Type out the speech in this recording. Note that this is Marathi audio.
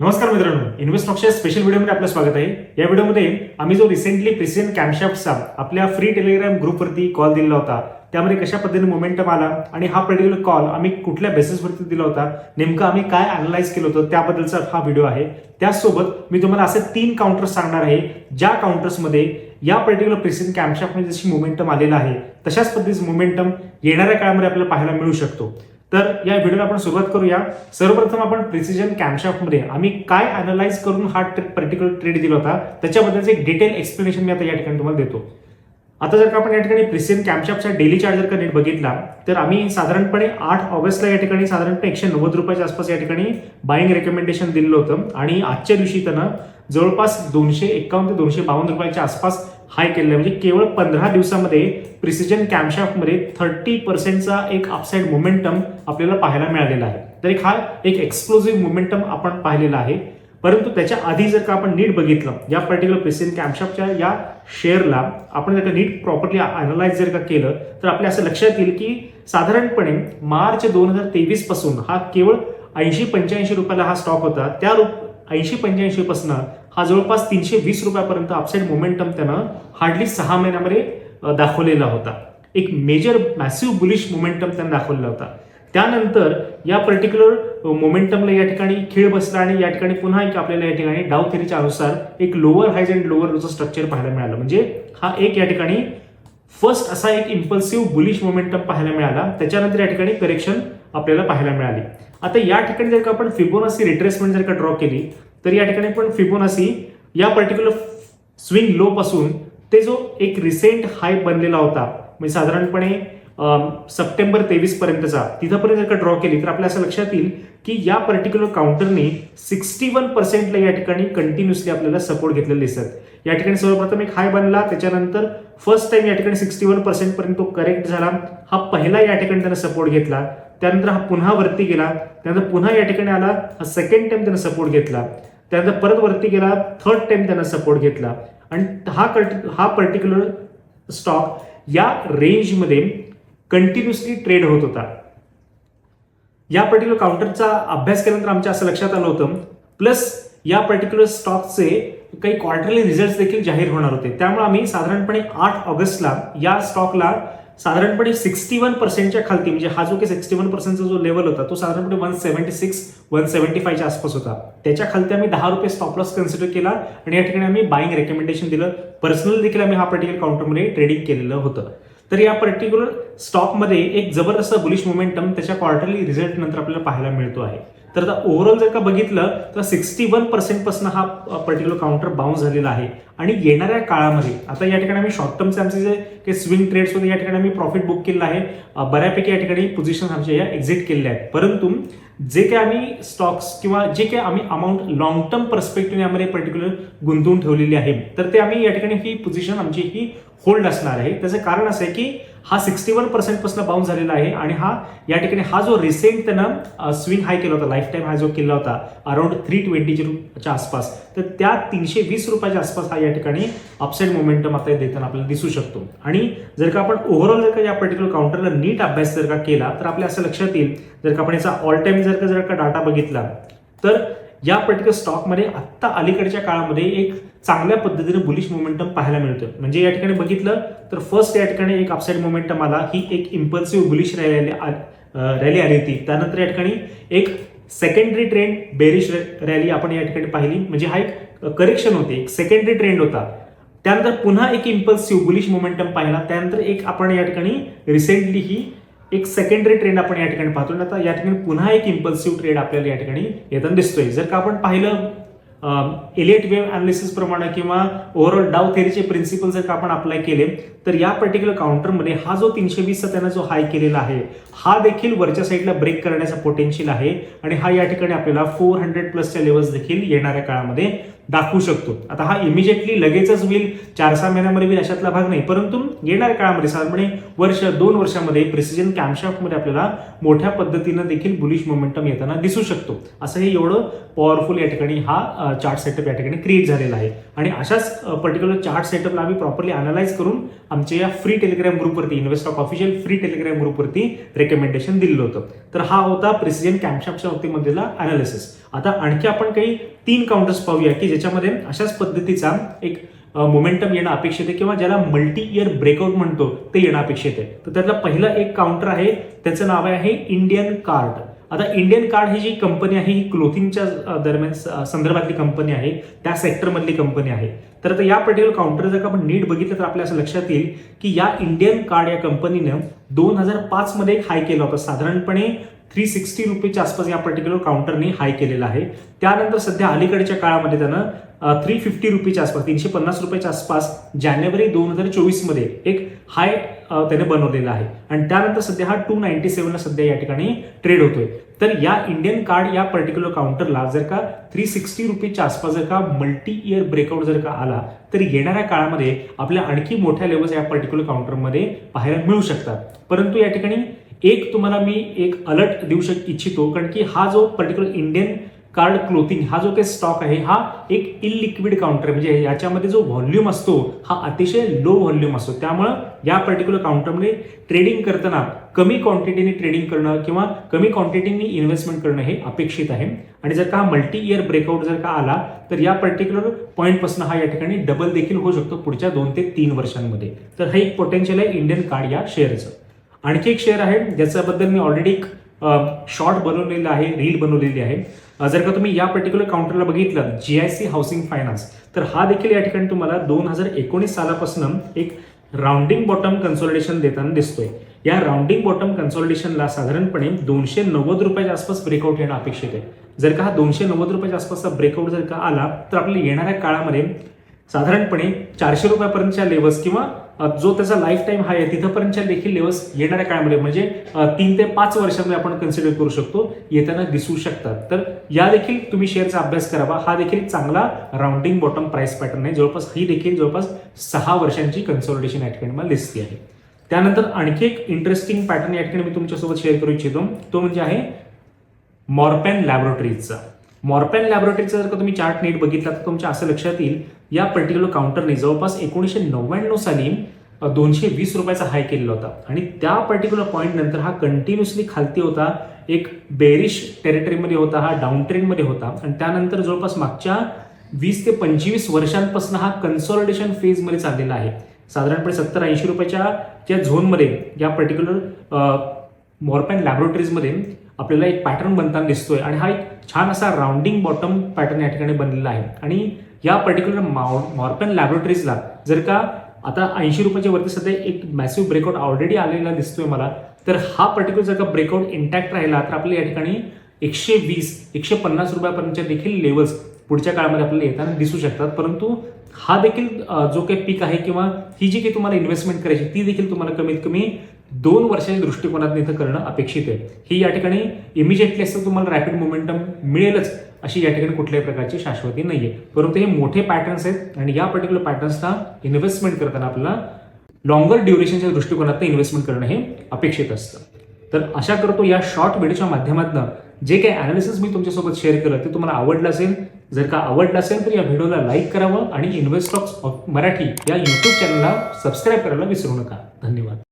नमस्कार मित्रांनो इन्व्हेस्टॉकच्या स्पेशल व्हिडिओमध्ये आपलं स्वागत आहे. या व्हिडिओमध्ये आम्ही जो रिसेंटली प्रेसिडेंट कॅम्पशाफ्टचा आपल्या फ्री टेलिग्राम ग्रुपवरती कॉल दिला होता त्यामध्ये कशा पद्धतीने मोमेंटम आला आणि हा पर्टिक्युलर कॉल आम्ही कुठल्या बेसिसवरती दिला होता नेमकं आम्ही काय अनालाइज केलं होतं त्याबद्दलचा हा व्हिडिओ आहे. त्याचसोबत मी तुम्हाला असे तीन काउंटर्स सांगणार आहे ज्या काउंटर्समध्ये या पर्टिक्युलर प्रेसिडेंट कॅम्पशाफ्टमध्ये जशी मोमेंटम आलेला आहे तशाच पद्धतीचं मोमेंटम येणाऱ्या काळामध्ये आपल्याला पाहायला मिळू शकतो. तर या व्हिडिओला आपण सुरुवात करूया. सर्वप्रथम आपण प्रिसिजन कॅम्पशाफ्टमध्ये आम्ही काय अनालाइज करून हा पर्टिक्युलर ट्रेड दिला होता त्याच्याबद्दलचं एक डिटेल एक्सप्लेनेशन मी आता या ठिकाणी तुम्हाला देतो. आता जर का आपण या ठिकाणी प्रिसिजन कॅम्पशाफ्टचा डेली चार्ज जर का नेट बघितला तर आम्ही साधारणपणे आठ ऑगस्टला या ठिकाणी साधारणपणे एकशे नव्वद रुपयाच्या आसपास या ठिकाणी बाईंग रेकमेंडेशन दिलेलं होतं. आणि आजच्या दिवशी त्यानं जवळपास दोनशे एक्कावन्न ते दोनशे बावन्न रुपयाच्या आसपास हाय केलेलं आहे. म्हणजे केवळ पंधरा दिवसामध्ये प्रिसिजन कॅम्पशाफ्टमध्ये थर्टी पर्सेंटचा एक अपसाईड मोमेंटम आपल्याला पाहायला मिळालेला आहे. तर एक हा एक एक्सप्लोझिव्ह मोमेंटम आपण पाहिलेला आहे. परंतु त्याच्या आधी जर का आपण नीट बघितलं या पर्टिक्युलर प्रेसिडेंट कॅम्पशाफ्टच्या या शेअरला आपण जर का नीट प्रॉपरली अनालाइज जर का केलं तर आपल्या असं लक्षात येईल की साधारणपणे मार्च दोन हजार तेवीसपासून हा केवळ ऐंशी पंच्याऐंशी रुपयाला हा स्टॉक होता. त्या रूप ऐंशी पंच्याऐंशी पासून हा जवळपास तीनशे वीस रुपयापर्यंत अपसाईड मोमेंटम त्यानं हार्डली सहा महिन्यामध्ये दाखवलेला होता. एक मेजर मॅसिव्ह बुलिश मोमेंटम त्यांनी दाखवलेला होता. त्यानंतर या पर्टिक्युलर मोमेंटमला या ठिकाणी खीळ बसला आणि या ठिकाणी पुन्हा एक आपल्याला या ठिकाणी डाव थेरीच्या अनुसार एक लोअर हायज अँड लोअरचं स्ट्रक्चर पाहायला मिळालं. म्हणजे हा एक या ठिकाणी फर्स्ट असा एक इम्पल्सिव्ह बुलिश मोमेंटम पाहायला मिळाला. त्याच्यानंतर या ठिकाणी करेक्शन आपल्याला पाहायला मिळाली. आता या ठिकाणी जर का आपण फिबोनासी रिट्रेसमेंट जर का ड्रॉ केली तर या ठिकाणी पण फिबोनासी या पर्टिक्युलर स्विंग लो पासून ते जो एक रिसेंट हाय बनलेला होता म्हणजे साधारणपणे सप्टेंबर तेवीस पर्यंतचा तिथंपर्यंत जर का ड्रॉ केली तर आपल्या असं लक्षात येईल की या पर्टिक्युलर काउंटरने सिक्स्टी वन पर्सेंटला या ठिकाणी कंटिन्युअसली आपल्याला सपोर्ट घेतलेले दिसत. या ठिकाणी सर्वप्रथम एक हाय बनला त्याच्यानंतर फर्स्ट टाइम या ठिकाणी सिक्स्टी वन पर्सेंट पर्यंत तो करेक्ट झाला. हा पहिला या ठिकाणी त्यानं सपोर्ट घेतला. त्यानंतर हा पुन्हा वरती गेला. त्यानंतर पुन्हा या ठिकाणी आला. हा सेकंड टाइम त्यानं सपोर्ट घेतला. त्यानंतर परत वरती गेला थर्ड टाइम त्यांना सपोर्ट घेतला. आणि हा कट हा पर्टिक्युलर स्टॉक या रेंजमध्ये कंटिन्युअसली ट्रेड होत होता. या पर्टिक्युलर काउंटरचा अभ्यास केल्यानंतर आमच्या असं लक्षात आलं होतं. प्लस या पर्टिक्युलर स्टॉकचे काही क्वार्टरली रिझल्ट देखील जाहीर होणार होते. त्यामुळे आम्ही साधारणपणे आठ ऑगस्टला या स्टॉकला साधारणपणे सिक्स्टी वन पर्सेंटच्या खालती म्हणजे हा जो की सिक्स्टी वन पर्सेंटचा जो लेवल होता तो साधारणपणे one seventy six one seventy फायच्या आसपास होता. त्याच्या खालती आम्ही दहा रुपये स्टॉप लॉस कन्सिडर केला आणि या ठिकाणी आम्ही बाईंग रेकमेंडेशन दिलं. पर्सनल देखील आम्ही हा पर्टिक्युलर काउंटरमध्ये ट्रेडिंग केलेलं होतं. तर या पर्टिक्युलर स्टॉकमध्ये एक जबरदस्त बुलिश मोमेंटम त्याच्या क्वार्टरली रिझल्ट नंतर आपल्याला पाहायला मिळतो आहे. तर आता ओव्हरऑल जर का बघितलं तर सिक्स्टी वन पर्सेंटपासून हा पर्टिक्युलर काउंटर बाउन्स झालेला आहे. आणि येणाऱ्या काळामध्ये आता या ठिकाणी आम्ही शॉर्ट टर्मचे आमचे जे काही स्विंग ट्रेड्स होते या ठिकाणी आम्ही प्रॉफिट बुक केलेलं आहे. बऱ्यापैकी या ठिकाणी पोझिशन आमच्या या एक्झिट केलेल्या आहेत. परंतु जे काही आम्ही स्टॉक्स किंवा जे काही आम्ही अमाऊंट लॉंग टर्म पर्स्पेक्टिव्ह यामध्ये पर्टिक्युलर गुंतवून ठेवलेली आहे तर ते आम्ही या ठिकाणी ही पोझिशन आमची ही होल्ड असणार आहे. त्याचं कारण असं आहे की हा सिक्स्टी वन पर्सेंटपासून बाउन्स झालेला आहे. आणि हा या ठिकाणी हा जो रिसेंट त्यानं स्विंग हाय केला होता लाईफ टाईम हा जो केला होता अराउंड थ्री ट्वेंटीच्या आसपास तर त्या तीनशे वीस रुपयाच्या आसपास हा या ठिकाणी अपसाईड मोमेंटम आता देताना आपल्याला दिसू शकतो. आणि जर का आपण ओव्हरऑल जर का या पर्टिक्युलर काउंटरला नीट अभ्यास जर का केला तर आपल्या असं लक्षात येईल जर का आपण याचा ऑल टाईम जर का जर का डाटा बघितला तर या पर्टिक्युलर स्टॉकमध्ये आत्ता अलीकडच्या काळामध्ये एक चांगल्या पद्धतीने बुलिश मोमेंटम पाहायला मिळतं म्हणजे या ठिकाणी बघितलं तर फर्स्ट या ठिकाणी एक अपसाईड मोमेंटम आला. ही एक इम्पल्सिव्ह बुलिश रॅली रॅली आली होती. त्यानंतर या ठिकाणी एक सेकंडरी ट्रेंड बेरिश रॅली आपण या ठिकाणी पाहिली. म्हणजे हा एक करेक्शन होते. एक सेकंडरी ट्रेंड होता. त्यानंतर पुन्हा एक इम्पल्सिव्ह बुलिश मोमेंटम पाहिला. त्यानंतर एक आपण या ठिकाणी रिसेंटली ही एक सेकंडरी ट्रेंड आपण या ठिकाणी पाहतो आणि आता या ठिकाणी पुन्हा एक इम्पल्सिव्ह ट्रेड आपल्याला या ठिकाणी येताना दिसतोय. जर का आपण पाहिलं एलियट वेव्ह अनालिसिस प्रमाणे किंवा ओव्हरऑल डाव थेरीचे प्रिन्सिपल जर का आपण अप्लाय केले तर या पर्टिक्युलर काउंटरमध्ये हा जो तीनशे वीसचा त्यानं जो हाय केलेला आहे हा देखील वरच्या साईडला ब्रेक करण्याचा पोटेन्शियल आहे. आणि हा या ठिकाणी आपल्याला फोर हंड्रेड प्लसच्या लेवल्स देखील येणाऱ्या काळामध्ये दाखवू शकतो. आता हा इमिजिएटली लगेचच होईल. चार सहा महिन्यामध्ये होईल अशातला भाग नाही. परंतु येणाऱ्या काळामध्ये साधारणपणे वर्ष दोन वर्षामध्ये प्रिसिजन कॅम्पशाफ्टमध्ये आपल्याला मोठ्या पद्धतीनं देखील बुलिश मोमेंटम येताना दिसू शकतो. असं हे एवढं पॉवरफुल या ठिकाणी हा चार्ट सेटअप या ठिकाणी क्रिएट झालेला आहे. आणि अशाच पर्टिक्युलर चार्ट सेटअपला आम्ही प्रॉपरली अनालाइज करून आमच्या या फ्री टेलिग्राम ग्रुपवरती इन्व्हेस्टॉक ऑफिशियल फ्री टेलिग्राम ग्रुपवरती रेकमेंडेशन दिलेलं होतं. तर हा होता प्रिसिजन कॅम्पशॉपच्या बाबतीमधला अनालिसिस आता आणखी आपण काही तीन काउंटर्स पाहूया की ज्याच्यामध्ये अशाच पद्धतीचा एक मोमेंटम येणं अपेक्षित आहे किंवा ज्याला मल्टी इयर ब्रेकआउट म्हणतो ते येणं अपेक्षित आहे. तर त्यातला पहिलं एक काउंटर आहे त्याचं नाव आहे इंडियन कार्ड आता इंडियन कार्ड ही जी कंपनी आहे ही क्लोथिंगच्या दरम्यान स- संदर्भातली कंपनी आहे त्या सेक्टरमधली कंपनी आहे. तर आता या पर्टिक्युलर काउंटर जर का आपण नीट बघितलं तर आपल्या असं लक्षात येईल की या इंडियन कार्ड या कंपनीनं दोन हजार पाचमध्ये एक हाय केला होता. साधारणपणे थ्री सिक्स्टी रुपीच्या आसपास या पर्टिक्युलर काउंटरने हाय केलेला आहे. त्यानंतर सध्या अलीकडच्या काळामध्ये त्यानं थ्री फिफ्टी रुपीच्या आसपास तीनशे पन्नास रुपयाच्या आसपास जानेवारी दोन हजार चोवीसमध्ये एक हाय त्याने बनवलेला आहे. आणि त्यानंतर सध्या हा टू नाईन्टी सेव्हनला सध्या या ठिकाणी ट्रेड होतोय. तर या इंडियन कार्ड या पर्टिक्युलर काउंटरला जर का थ्री सिक्स्टी रुपीच्या आसपास जर का मल्टी इयर ब्रेकआउट जर का आला तर येणाऱ्या काळामध्ये आपल्या आणखी मोठ्या लेवल्स या पर्टिक्युलर काउंटरमध्ये पाहायला मिळू शकतात. परंतु या ठिकाणी एक तुम्हाला मी एक अलर्ट देऊ शक इच्छितो कारण की हा जो पर्टिक्युलर इंडियन कार्ड क्लोथिंग हा जो काही स्टॉक आहे हा एक इलिक्विड काउंटर म्हणजे याच्यामध्ये जो व्हॉल्यूम असतो हा अतिशय लो व्हॉल्यूम असतो. त्यामुळं या पर्टिक्युलर काउंटरमध्ये ट्रेडिंग करताना कमी क्वांटिटीने ट्रेडिंग करणं किंवा कमी क्वांटिटीने इन्व्हेस्टमेंट करणं हे अपेक्षित आहे. आणि जर का मल्टी इयर ब्रेकआउट जर का आला तर या पर्टिक्युलर पॉईंटपासून हा या ठिकाणी डबल देखील होऊ शकतो पुढच्या दोन ते तीन वर्षांमध्ये. तर हे एक पोटेन्शियल आहे इंडियन कार्ड या शेअरचं आणखी एक शेअर आहे ज्याच्याबद्दल मी ऑलरेडी एक शॉर्ट बनवलेलं आहे रील बनवलेली आहे. जर का तुम्ही या पर्टिक्युलर काउंटरला बघितलं G I C housing finance तर हा देखील या ठिकाणी तुम्हाला दोन हजार एकोणीस सालापासून एक राऊंडिंग बॉटम कन्सॉलिडेशन देताना दिसतोय. या राऊंडिंग बॉटम कन्सॉलिडेशनला साधारणपणे दोनशे नव्वद रुपयाच्या आसपास ब्रेकआउट येणं अपेक्षित आहे. जर का हा दोनशे नव्वद रुपयाच्या आसपासचा ब्रेकआउट जर का आला तर आपल्या येणाऱ्या काळामध्ये साधारणपणे चारशे रुपयापर्यंतच्या लेवल्स किंवा जो त्याचा लाईफ टाईम हाय आहे तिथंपर्यंतच्या देखील लेवल्स येणाऱ्या काळामध्ये म्हणजे तीन ते पाच वर्षांमध्ये आपण कन्सिडर करू शकतो येताना दिसू शकतात. तर या देखील तुम्ही शेअरचा अभ्यास करावा हा देखील चांगला राऊंडिंग बॉटम प्राइस पॅटर्न आहे. जवळपास ही देखील जवळपास सहा वर्षांची कन्सॉलिडेशन या ठिकाणी मला दिसते आहे. त्यानंतर आणखी एक इंटरेस्टिंग पॅटर्न या ठिकाणी मी तुमच्यासोबत शेअर करू इच्छितो. तो म्हणजे आहे मॉर्पॅन लॅबोरेटरीजचा मॉर्पेन लॅबोरेटरीचा जर का तुम्ही चार्ट नीट बघितला तर तुमच्या असं लक्षात येईल या पर्टिक्युलर काउंटरने जवळपास एकोणीसशे नव्याण्णव साली दोनशे वीस रुपयाचा हाय केलेला होता. आणि त्या पर्टिक्युलर पॉईंट नंतर हा कंटिन्युअसली खालती होता एक बेरिश टेरिटरीमध्ये होता हा डाऊन ट्रेंडमध्ये होता. आणि त्यानंतर जवळपास मागच्या वीस ते पंचवीस वर्षांपासून हा कन्सॉलिडेशन फेजमध्ये चाललेला आहे. साधारणपणे सत्तर ऐंशी रुपयाच्या त्या झोनमध्ये या पर्टिक्युलर मॉर्पॅन लॅबोरेटरीजमध्ये आपल्याला एक पॅटर्न बनताना दिसतोय आणि हा एक छान असा राऊंडिंग बॉटम पॅटर्न या ठिकाणी बनलेला आहे. आणि या पर्टिक्युलर मॉर्पॅन लॅबोरेटरीजला जर का आता ऐंशी रुपयाच्या वरती सध्या एक मॅसिव्ह ब्रेकआउट ऑलरेडी आलेला दिसतोय मला तर हा पर्टिक्युलर जर का ब्रेकआउट इंटॅक्ट राहिला तर आपल्याला या ठिकाणी एकशे वीस एकशे पन्नास रुपयापर्यंतच्या देखील लेवल्स पुढच्या काळामध्ये आपल्याला येताना दिसू शकतात. परंतु हा देखील जो काही पीक आहे किंवा ही जी काही तुम्हाला इन्व्हेस्टमेंट करायची ती देखील तुम्हाला कमीत कमी दोन वर्षाच्या दृष्टिकोनातून इथं करणं अपेक्षित आहे. ही या ठिकाणी इमिजिएटली असं तुम्हाला रॅपिड मोमेंटम मिळेलच अशी या ठिकाणी कुठल्याही प्रकारची शाश्वती नाहीये. परंतु हे मोठे पॅटर्न्स आहेत आणि या पर्टिक्युलर पॅटर्न्सना इन्व्हेस्टमेंट करताना आपल्याला लॉंगर ड्युरेशनच्या दृष्टिकोनातून इन्व्हेस्टमेंट करणं हे अपेक्षित असतं. तर आशा करतो या शॉर्ट व्हिडिओच्या माध्यमातून जे काही अनालिसिस मी तुमच्यासोबत शेअर केलं ते तुम्हाला आवडलं असेल जर का आवडलं असेल तर या व्हिडिओला लाईक करावं आणि इन्व्हेस्टॉक्स मराठी या युट्यूब चॅनलला सबस्क्राईब करायला विसरू नका. धन्यवाद.